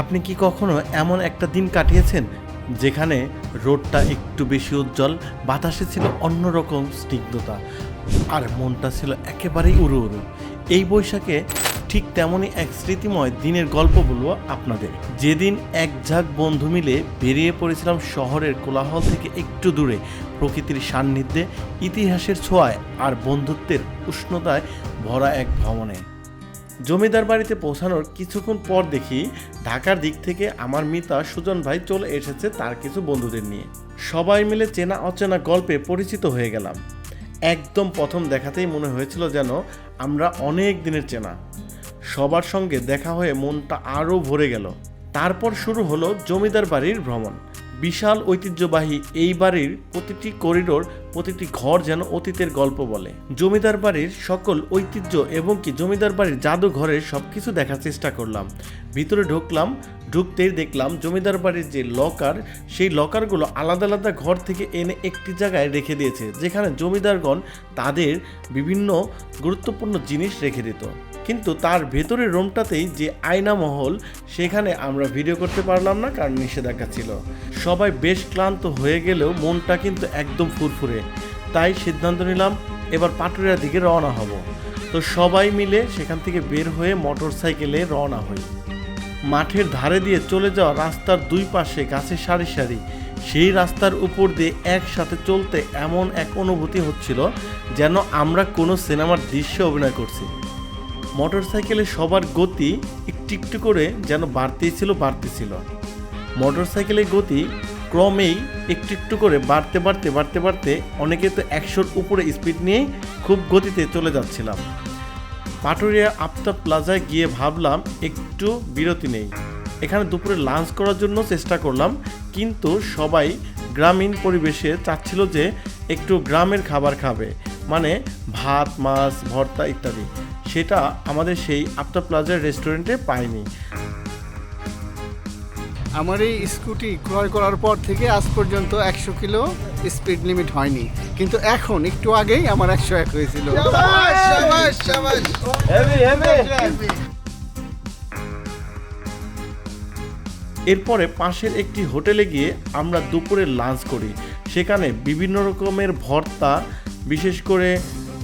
আপনি কি কখনো এমন একটা দিন কাটিয়েছেন যেখানে রোডটা একটু বেশি উজ্জ্বল, বাতাসে ছিল অন্যরকম স্নিগ্ধতা, আর মনটা ছিল একেবারেই উড়ু উড়ু এই বৈশাখে ঠিক তেমনই এক স্মৃতিময় দিনের গল্প বলব আপনাদের। যেদিন এক ঝাঁক বন্ধু মিলে বেরিয়ে পড়েছিলাম শহরের কোলাহল থেকে একটু দূরে, প্রকৃতির সান্নিধ্যে, ইতিহাসের ছোঁয়ায় আর বন্ধুত্বের উষ্ণতায় ভরা এক ভ্রমণে। জমিদার বাড়িতে পৌঁছানোর কিছুক্ষণ পর দেখি ঢাকার দিক থেকে আমার মিতা সুজন ভাই চলে এসেছে তার কিছু বন্ধুদের নিয়ে। সবাই মিলে চেনা অচেনা গল্পে পরিচিত হয়ে গেলাম। একদম প্রথম দেখাতেই মনে হয়েছিল যেন আমরা অনেক দিনের চেনা। সবার সঙ্গে দেখা হয়ে মনটা আরও ভরে গেল। তারপর শুরু হলো জমিদার বাড়ির ভ্রমণ। বিশাল ঐতিহ্যবাহী এই বাড়ির প্রতিটি করিডোর, প্রতিটি ঘর যেন অতীতের গল্প বলে। জমিদার বাড়ির সকল ঐতিহ্য এবং কি জমিদার বাড়ির জাদুঘরের সব কিছু দেখার চেষ্টা করলাম। ভিতরে ঢুকলাম ঢুকতেই দেখলাম জমিদার বাড়ির যে লকার সেই লকারগুলো আলাদা আলাদা ঘর থেকে এনে একটি জায়গায় রেখে দিয়েছে, যেখানে জমিদারগণ তাদের বিভিন্ন গুরুত্বপূর্ণ জিনিস রেখে দিত। কিন্তু তার ভেতরের রুমটাতেই যে আয়না মহল সেখানে আমরা ভিডিও করতে পারলাম না কারণ নিষেধাজ্ঞা ছিল। সবাই বেশ ক্লান্ত হয়ে গেলেও মনটা কিন্তু একদম ফুরফুরে। তাই সিদ্ধান্ত নিলাম, এবার পাটুরিয়ার দিকে রওনা হব। তো সবাই মিলে সেখান থেকে বের হয়ে মোটর সাইকেলে রওনা হই। মাঠের ধারে দিয়ে চলে যাওয়া রাস্তার দুই পাশে গাছে সারি সারি, সেই রাস্তার উপর দিয়ে একসাথে চলতে এমন এক অনুভূতি হচ্ছিল যেন আমরা কোনো সিনেমার দৃশ্যে অভিনয় করছি। মোটরসাইকেলে সবার গতি একটু একটু করে যেন বাড়তেই ছিল বাড়তেছিল মোটরসাইকেলের গতি ক্রমেই একটু একটু করে বাড়তে বাড়তে বাড়তে বাড়তে অনেকে তো একশোর উপরে স্পিড নিয়ে খুব গতিতে চলে যাচ্ছিলাম। পাটুরিয়া আফতাব প্লাজায় গিয়ে ভাবলাম, একটু বিরতি নেই। এখানে দুপুরে লাঞ্চ করার জন্য চেষ্টা করলাম, কিন্তু সবাই গ্রামীণ পরিবেশে চাচ্ছিল যে একটু গ্রামের খাবার খাবে মানে ভাত, মাছ, ভর্তা ইত্যাদি। সেটা আমাদের সেই আফতাব প্লাজার রেস্টুরেন্টে পাইনি। আমার এই স্কুটি ক্রয় করার পর থেকে আজ পর্যন্ত একশো কিলো স্পিড লিমিট হয়নি। কিন্তু এখন একটু আগেই আমার একশো এক হয়েছিল। এরপরে পাশের একটি হোটেলে গিয়ে আমরা দুপুরে লাঞ্চ করি। সেখানে বিভিন্ন রকমের ভর্তা বিশেষ করে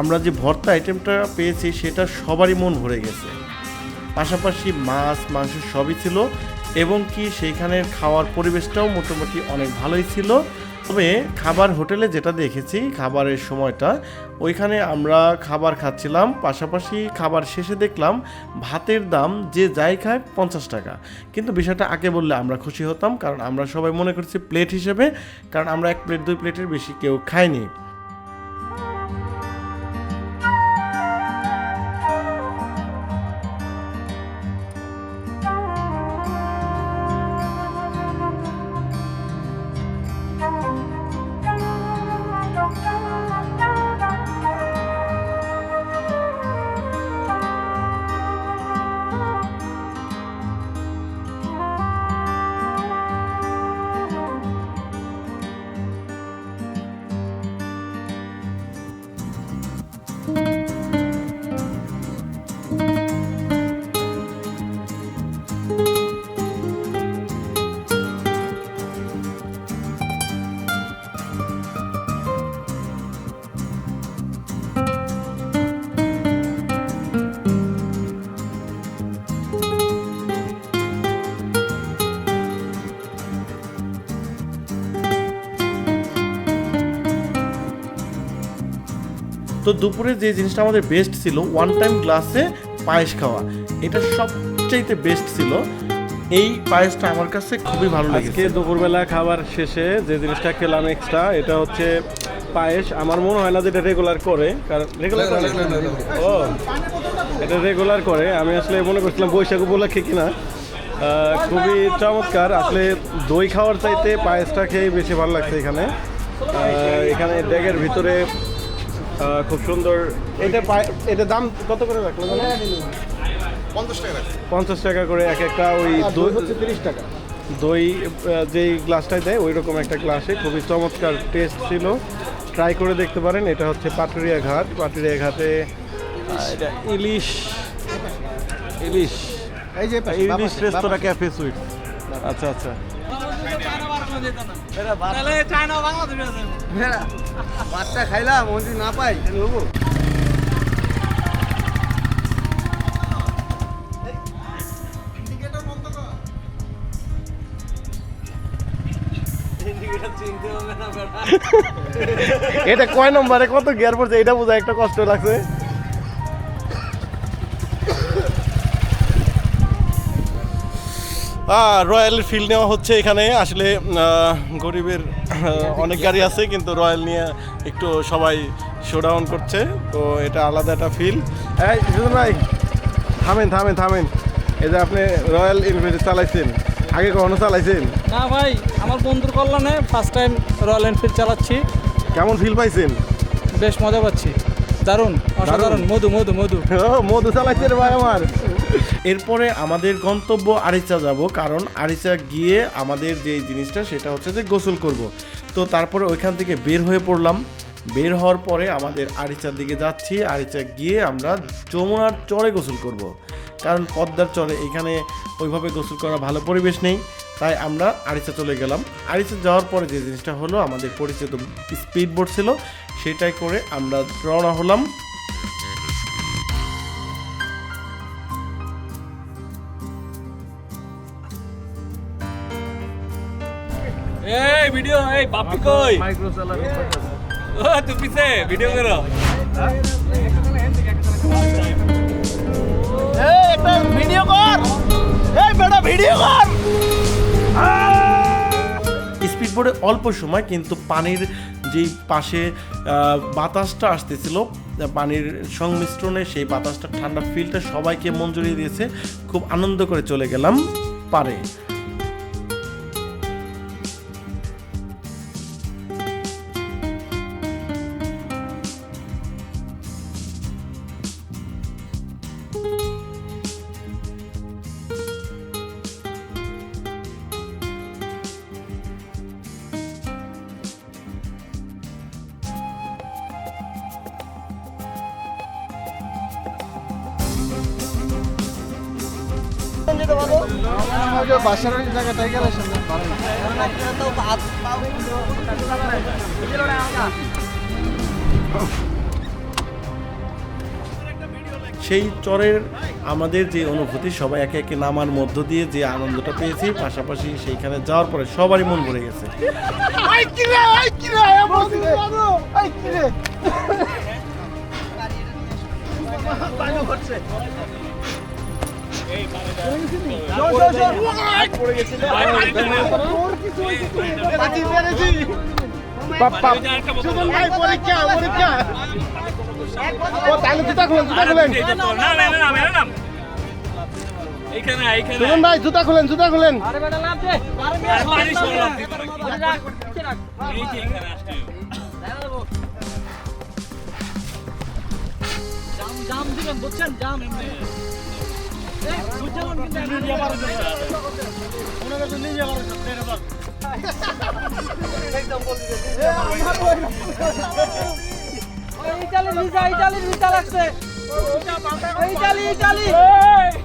আমরা যে ভর্তা আইটেমটা পেয়েছি সেটা সবারই মন ভরে গেছে। পাশাপাশি মাছ মাংস সবই ছিল। এবং কি সেইখানের খাওয়ার পরিবেশটাও মোটামুটি অনেক ভালোই ছিল। তবে খাবার হোটেলে যেটা দেখেছি, খাবারের সময়টা, ওইখানে আমরা খাবার খাচ্ছিলাম, পাশাপাশি খাবার শেষে দেখলাম ভাতের দাম যে যাই খায় পঞ্চাশ টাকা। কিন্তু বিষয়টা আগে বললে আমরা খুশি হতাম, কারণ আমরা সবাই মনে করছি প্লেট হিসেবে, কারণ আমরা এক প্লেট, দুই প্লেটের বেশি কেউ খাইনি। দুপুরে যে জিনিসটা আমাদের বেস্ট ছিল ওয়ান টাইম গ্লাসে পায়েস খাওয়া। এটা সবচাইতে বেস্ট ছিল। এই পায়েসটা আমার কাছে খুবই ভালো লেগেছে। দুপুরবেলা খাবার শেষে যে জিনিসটা খেলাম এক্সট্রা এটা হচ্ছে পায়েস। আমার মনে হয় না যে এটা রেগুলার করে, কারণ রেগুলার করে ও, এটা রেগুলার করে। আমি আসলে মনে করছিলাম বৈশাখ উপলক্ষে কিনা। খুবই চমৎকার। আসলে দই খাওয়ার চাইতে পায়েসটা খেয়ে বেশি ভালো লাগছে এখানে। এখানে ড্যাগের ভিতরে খুব সুন্দর। এটা পায়ে- এটা দাম কত করে রাখল জানো? পঞ্চাশ টাকা করে এক একটা ওই দই হচ্ছে তিরিশ টাকা। দই যেই গ্লাসটায় দেয় ওই রকম একটা গ্লাসে। খুবই চমৎকার টেস্ট ছিল। ট্রাই করে দেখতে পারেন এটা হচ্ছে পাটুরিয়া ঘাট। পাটুরিয়া ঘাটে এটা ইলিশ ইলিশ। এই যে পাশে, ইলিশ রেস্তোরাঁ। ক্যাফে সুইট আচ্ছা আচ্ছা। ভাতটা খাইলাম যদি না পাই হব। এটা কয় নম্বরে? কত গিয়ার পড়ছে? এটা বোঝা একটা কষ্ট লাগছে। রয়্যাল ফিল্ড নেওয়া হচ্ছে এখানে। আসলে গরিবের অনেক গাড়ি আছে কিন্তু রয়্যাল নিয়ে একটু সবাই শোডাউন করছে। তো এটা আলাদা একটা ফিল এই সুজন ভাই থামেন থামেন থামেন। এই যে আপনি রয়্যাল এনফিল্ড চালাইছেন। আগে কখনো চালাইছেন? না ভাই আমার বন্ধুর কল্যাণে ফার্স্ট টাইম রয়্যাল এনফিল্ড চালাচ্ছি। কেমন ফিল পাইছেন? বেশ মজা পাচ্ছি। দারুণ অসাধারণ মধু মধু মধু। ও, মধু চালাইছে রে ভাই আমার। এরপরে আমাদের গন্তব্য আরিচা যাব কারণ আরিচা গিয়ে আমাদের যে জিনিসটা সেটা হচ্ছে যে গোসল করব। তো তারপরে ওইখান থেকে বের হয়ে পড়লাম। বের হওয়ার পরে আমাদের আরিচার দিকে যাচ্ছি। আরিচা গিয়ে আমরা যমুনার চরে গোসল করব। কারণ পদ্মার চরে এখানে ওইভাবে গোসল করা ভালো পরিবেশ নেই। তাই আমরা আরিচা চলে গেলাম। আরিচা যাওয়ার পরে যে জিনিসটা হলো আমাদের পরিচিত স্পিড বোট ছিল সেটাই করে আমরা রওনা হলাম। এই ভিডিও এই বাপি কই? ও তুই পিছে ভিডিও করো। বোর্ডে অল্প সময় কিন্তু পানির যেই পাশে বাতাসটা আসতেছিল, পানির সংমিশ্রণে সেই বাতাসটা, ঠান্ডা ফিলটা সবাইকে মন জড়িয়ে দিয়েছে। খুব আনন্দ করে চলে গেলাম পারে। সেই চরের আমাদের যে অনুভূতি সবাই একে একে নামার মধ্য দিয়ে যে আনন্দটা পেয়েছি পাশাপাশি সেইখানে যাওয়ার পরে সবারই মন ভরে গেছে। এইখানে এইখানে ভাই জুতা খুলেন জুতা খুলেন জাম দিবেন বুঝছেন জাম ওই ইটালির ভিসা ইটালির ভিসা লাগছে ওই ইটালি ইটালি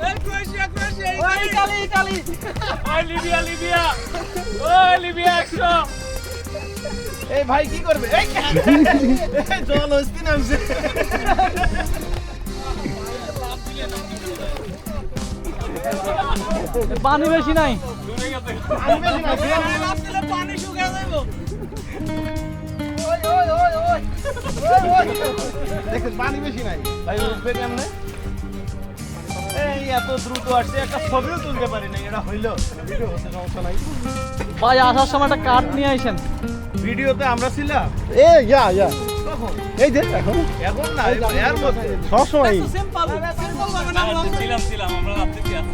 এই ক্রোয়েশিয়া ক্রোয়েশিয়া ওই ইটালি ইটালি ওই পানি বেশি নাই। পানি শুকিয়ে যাব দেখেন পানি বেশি নাই। ভাই উঠবে কেমনে? এত দ্রুত আসছে একটা ছবিও তুলতে পারি না এটা হইল। ভিডিও হচ্ছে সমস্যা নাই। ভাই আসার সময় একটা কাঠ নিয়ে আইসেন। ভিডিওতে আমরা ছিলাম। এ ইয়া ইয়া। এই যে এখন। এখন না এর মধ্যে সবসময়। সিম্পল ছিলাম ছিলাম আমরা রাত্রে আছি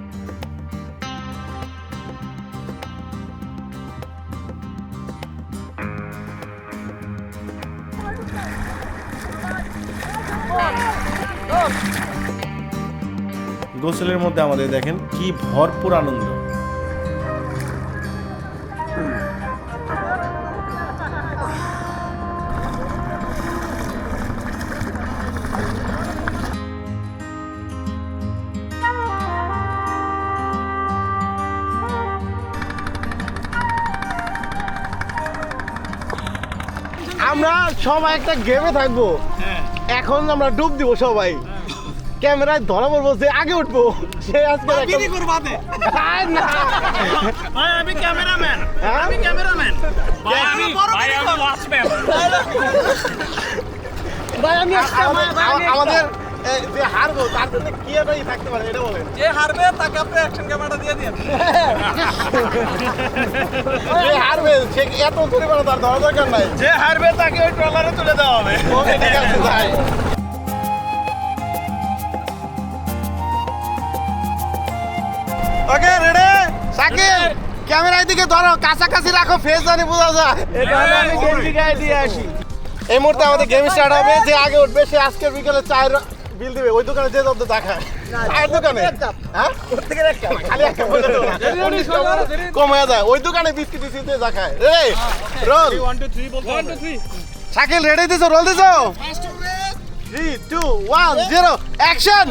গোসলের মধ্যে আমাদের দেখেন কি ভরপুর আনন্দ। আমরা সবাই একটা গেমে থাকব। এখন আমরা ডুব দিব সবাই। ক্যামেরায় ধরা পড়ব যে আগে উঠবো। সে আজকে আমি ক্যামেরাম্যান। হ্যাঁ? ক্যামেরাম্যান। ভাই আমি ভাই আমি ওয়াচম্যান ভাই আমি আমাদের যে হারবো তার জন্য কি থাকতে পারে এটা বলেন। যে হারবে তাকে আপনি অ্যাকশন ক্যামেরাটা দিয়ে দিন সে এত তার ধরা দরকার নাই? যে হারবে তাকে ওই ট্রলারে তুলে দেওয়া হবে। ওকে ঠিক আছে যাই। ওকে রেডি সাকিব ক্যামেরার দিকে ধরো কাছাকাছি রাখো ফেস জানি বোঝা যায়। আমি গেঞ্জি গায়ে দিয়ে আসি। এই মুহূর্তে আমাদের গেম স্টার্ট হবে যে আগে উঠবে সে আজকের বিকেলে চায়ের বিল দিবে ওই দোকানে যে যত দেখায়। চায়ের দোকানে? হ্যাঁ? খালি একটা বলে দেবো। যায়। ওই দোকানে বিস্কিট টিস্কিট দিয়ে দেখায় রে রোল। শাকিল রেডি দিছো? রোল দিছো? Three two one zero action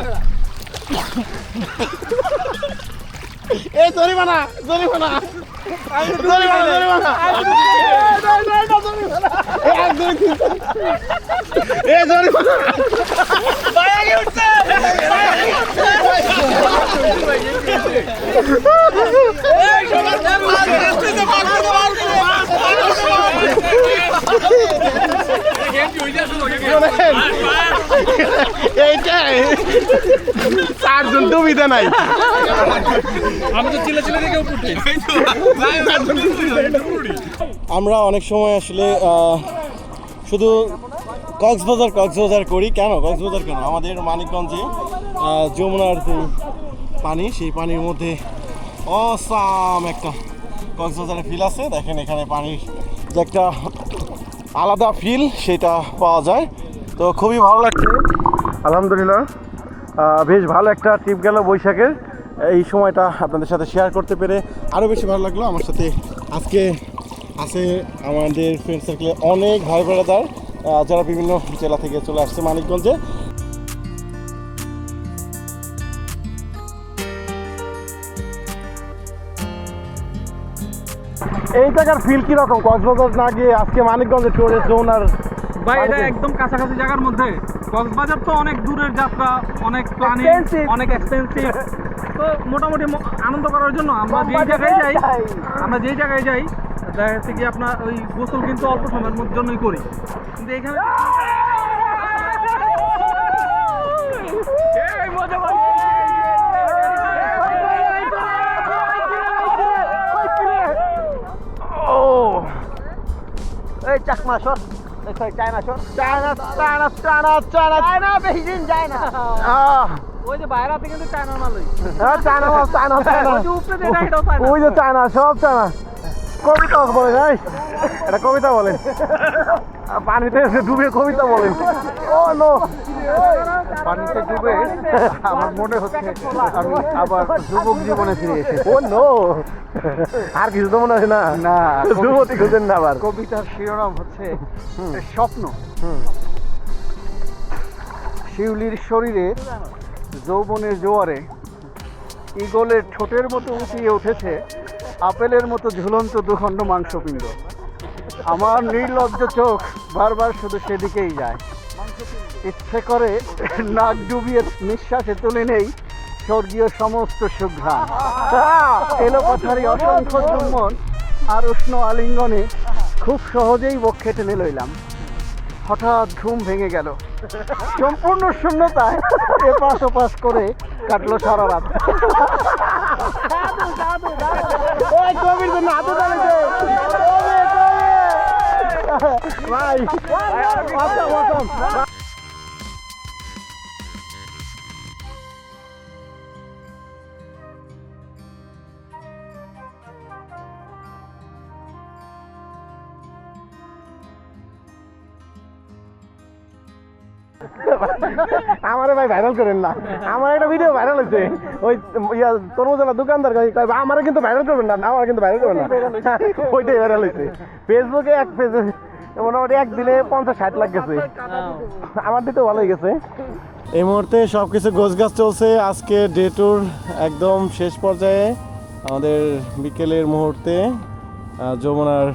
এই জরিমানা জরিমানা। জরিমানা জরিমানা। একদম জরিমানা। চারজন নাই আমরা অনেক সময় আসলে শুধু কক্সবাজার কক্সবাজার করি। কেন? কক্সবাজার কেন? আমাদের মানিকগঞ্জে যমুনার পানি, সেই পানির মধ্যে অসাম একটা কক্সবাজারের ফিল আছে। দেখেন এখানে পানির যে একটা আলাদা ফিল সেটা পাওয়া যায়। তো খুবই ভালো লাগছে। আলহামদুলিল্লাহ। বেশ ভালো একটা ট্রিপ গেল বৈশাখের। এই সময়টা আপনাদের সাথে শেয়ার করতে পেরে আরও বেশি ভালো লাগল। আমার সাথে আজকে আছে আমাদের ফ্রেন্ড সার্কেলে অনেক ভাই ব্রাদার যারা বিভিন্ন জেলা থেকে চলে আসছে মানিকগঞ্জে। এই জায়গার ফিল কীরকম? কক্সবাজার না গিয়ে আজকে মানিকগঞ্জে ট্যুরে যৌনার ভাই এটা একদম কাছাকাছি জায়গার মধ্যে। কক্সবাজার তো অনেক দূরের যাত্রা অনেক প্ল্যানিং অনেক এক্সপেন্সিভ তো মোটামুটি আনন্দ করার জন্য আমরা যেই জায়গায় যাই। আমরা যেই জায়গায় যাই দেখা যাচ্ছে কি আপনার ওই গোসল কিন্তু অল্প সময়ের মধ্যে জন্যই করি। কিন্তু এখানে এই চাকমা সর সরি চায়না সর China China China China. China বেশি দিন যায় না। ওই যে বাইরাতে কিন্তু চায়নার মালই চায়না মাছ চায়না চায়না ওই যে উপরে যেটা এটাও চায়না। ওই যে চায়না সব চায়না। কবিতা বলে নাই এটা কবিতা বলেন। পানিতে এসে ডুবে কবিতা বলেন। Oh no. পানিতে ডুবে আমার মনে হচ্ছে আমি আবার যুবক জীবনে ফিরে এসেছি। ও নো। আর কিছু তো মনে আছে না? না যুবতী খুঁজেন না আবার। কবিতার শিরোনাম হচ্ছে স্বপ্ন। শিউলির শরীরে যৌবনের জোয়ারে ইগলের ঠোঁটের মতো উঠিয়ে উঠেছে আপেলের মতো ঝুলন্ত দুখণ্ড মাংসপিণ্ড। আমার নির্লজ্জ চোখ বারবার শুধু সেদিকেই যায়। ইচ্ছে করে নাক ডুবিয়ে নিঃশ্বাসে তুলে নেই স্বর্গীয় সমস্ত সুঘ্রাণ। কথারই অসংখ্য চুম্বন আর উষ্ণ আলিঙ্গনে খুব সহজেই বক্ষে টেনে লইলাম। হঠাৎ ঘুম ভেঙে গেল। সম্পূর্ণ শূন্যতায় এপাশ ওপাশ করে কাটলো সারা রাত। এই কবির জন্য হাতে দাঁড়িয়েছে ভাই আচ্ছা আচ্ছা আমারে ভাই ভাইরাল করেন না। আমার একটা ভিডিও ভাইরাল হয়েছে। ওই, ইয়া তরমুজলা দোকানদার কয় আমারে কিন্তু ভাইরাল করবেন না আমার কিন্তু ভাইরাল করবেন না। ওইটাই ভাইরাল হয়েছে। ফেসবুকে এক পেজে মোটামুটি একদিনে পঞ্চাশ, ষাট লাখ গেছে। আমার দিতে ভালোই গেছে। এই মুহূর্তে সব কিছু গোছগাছ চলছে। আজকে ডে ট্যুর একদম শেষ পর্যায়ে আমাদের বিকেলের মুহূর্তে যমুনার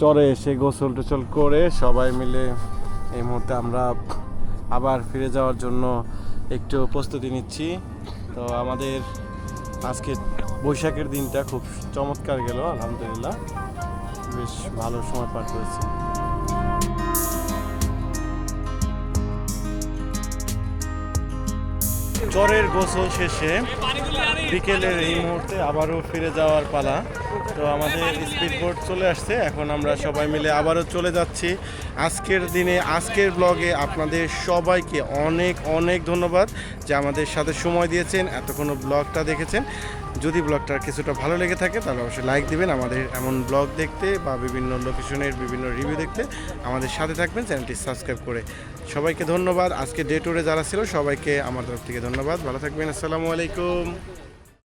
চরে এসে গোসল টোসল করে সবাই মিলে এই মুহূর্তে আমরা আবার ফিরে যাওয়ার জন্য একটু প্রস্তুতি নিচ্ছি। তো আমাদের আজকে বৈশাখের দিনটা খুব চমৎকার গেল, আলহামদুলিল্লাহ। বেশ ভালো সময় পার করেছি। চরের গোসল শেষে বিকেলের এই মুহূর্তে আবারও ফিরে যাওয়ার পালা। তো আমাদের স্পিড বোট চলে আসছে। এখন আমরা সবাই মিলে আবারও চলে যাচ্ছি। আজকের দিনে, আজকের ব্লগে আপনাদের সবাইকে অনেক অনেক ধন্যবাদ যে আমাদের সাথে সময় দিয়েছেন, এতক্ষণ ব্লগটা দেখেছেন। যদি ব্লগটার কিছুটা ভালো লেগে থাকে, তাহলে অবশ্যই লাইক দিবেন। আমাদের এমন ব্লগ দেখতে বা বিভিন্ন লোকেশনের বিভিন্ন রিভিউ দেখতে আমাদের সাথে থাকবেন। চ্যানেলটি সাবস্ক্রাইব করে সবাইকে ধন্যবাদ। আজকে ডে টুরে যারা ছিল, সবাইকে আমার তরফ থেকে ধন্যবাদ। ভালো থাকবেন। আসসালামু আলাইকুম।